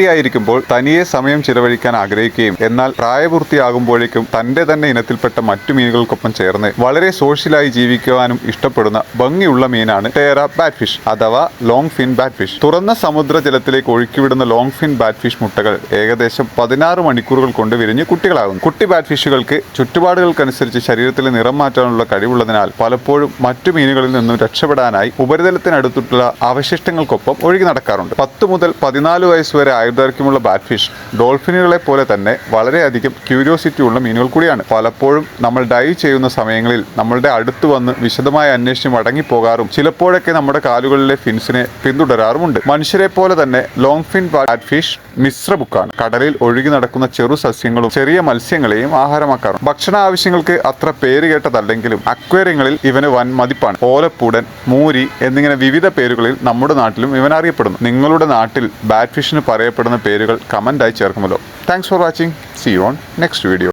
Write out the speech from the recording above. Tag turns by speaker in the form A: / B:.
A: കുട്ടിയായിരിക്കുമ്പോൾ തനിയെ സമയം ചിലവഴിക്കാൻ ആഗ്രഹിക്കുകയും എന്നാൽ പ്രായപൂർത്തിയാകുമ്പോഴേക്കും തന്റെ തന്നെ ഇനത്തിൽപ്പെട്ട മറ്റു മീനുകൾക്കൊപ്പം ചേർന്ന് വളരെ സോഷ്യലായി ജീവിക്കുവാനും ഇഷ്ടപ്പെടുന്ന ഭംഗിയുള്ള മീനാണ് ടേറ ബാറ്റ്ഫിഷ് അഥവാ ലോങ് ഫിൻ ബാറ്റ്ഫിഷ്. തുറന്ന സമുദ്ര ജലത്തിലേക്ക് ഒഴുക്കിവിടുന്ന ലോങ് ഫിൻ ബാറ്റ്ഫിഷ് മുട്ടകൾ ഏകദേശം പതിനാറ് മണിക്കൂറുകൾ കൊണ്ട് വിരിഞ്ഞ് കുട്ടികളാകുന്നു. കുട്ടി ബാറ്റ്ഫിഷുകൾക്ക് ചുറ്റുപാടുകൾക്കനുസരിച്ച് ശരീരത്തിലെ നിറം മാറ്റാനുള്ള കഴിവുള്ളതിനാൽ പലപ്പോഴും മറ്റു മീനുകളിൽ നിന്നും രക്ഷപ്പെടാനായി ഉപരിതലത്തിനടുത്തുള്ള അവശിഷ്ടങ്ങൾക്കൊപ്പം ഒഴുകി നടക്കാറുണ്ട്. പത്ത് മുതൽ പതിനാല് വയസ്സ് വരെ ആയുർദൈർഘ്യമുള്ള ബാറ്റ്ഫിഷ്. ഡോൾഫിനുകളെ പോലെ തന്നെ വളരെയധികം ക്യൂരിയോസിറ്റി ഉള്ള മീനുകൾ കൂടിയാണ്. പലപ്പോഴും നമ്മൾ ഡൈവ് ചെയ്യുന്ന സമയങ്ങളിൽ നമ്മളുടെ അടുത്ത് വന്ന് വിശദമായി അന്വേഷണം അടങ്ങിപ്പോകാറും ചിലപ്പോഴൊക്കെ നമ്മുടെ കാലുകളിലെ ഫിൻസിനെ പിന്തുടരാറുമുണ്ട്. മനുഷ്യരെ പോലെ തന്നെ ലോങ് ഫിൻ ബാറ്റ്ഫിഷ് മിശ്ര ബുക്കാണ്. കടലിൽ ഒഴുകി നടക്കുന്ന ചെറു സസ്യങ്ങളും ചെറിയ മത്സ്യങ്ങളെയും ആഹാരമാക്കാറുണ്ട്. ഭക്ഷണ ആവശ്യങ്ങൾക്ക് അത്ര പേര് കേട്ടതല്ലെങ്കിലും അക്വേറിയങ്ങളിൽ ഇവന് വൻ മതിപ്പാണ്. ഓലപ്പൂടൻ മൂരി എന്നിങ്ങനെ വിവിധ പേരുകളിൽ നമ്മുടെ നാട്ടിലും ഇവൻ അറിയപ്പെടുന്നു. നിങ്ങളുടെ നാട്ടിൽ ബാറ്റ് ഫിഷിന് പറയപ്പെടുന്ന പേരുകൾ കമന്റായി ചേർക്കുമല്ലോ. Thanks for watching see on next video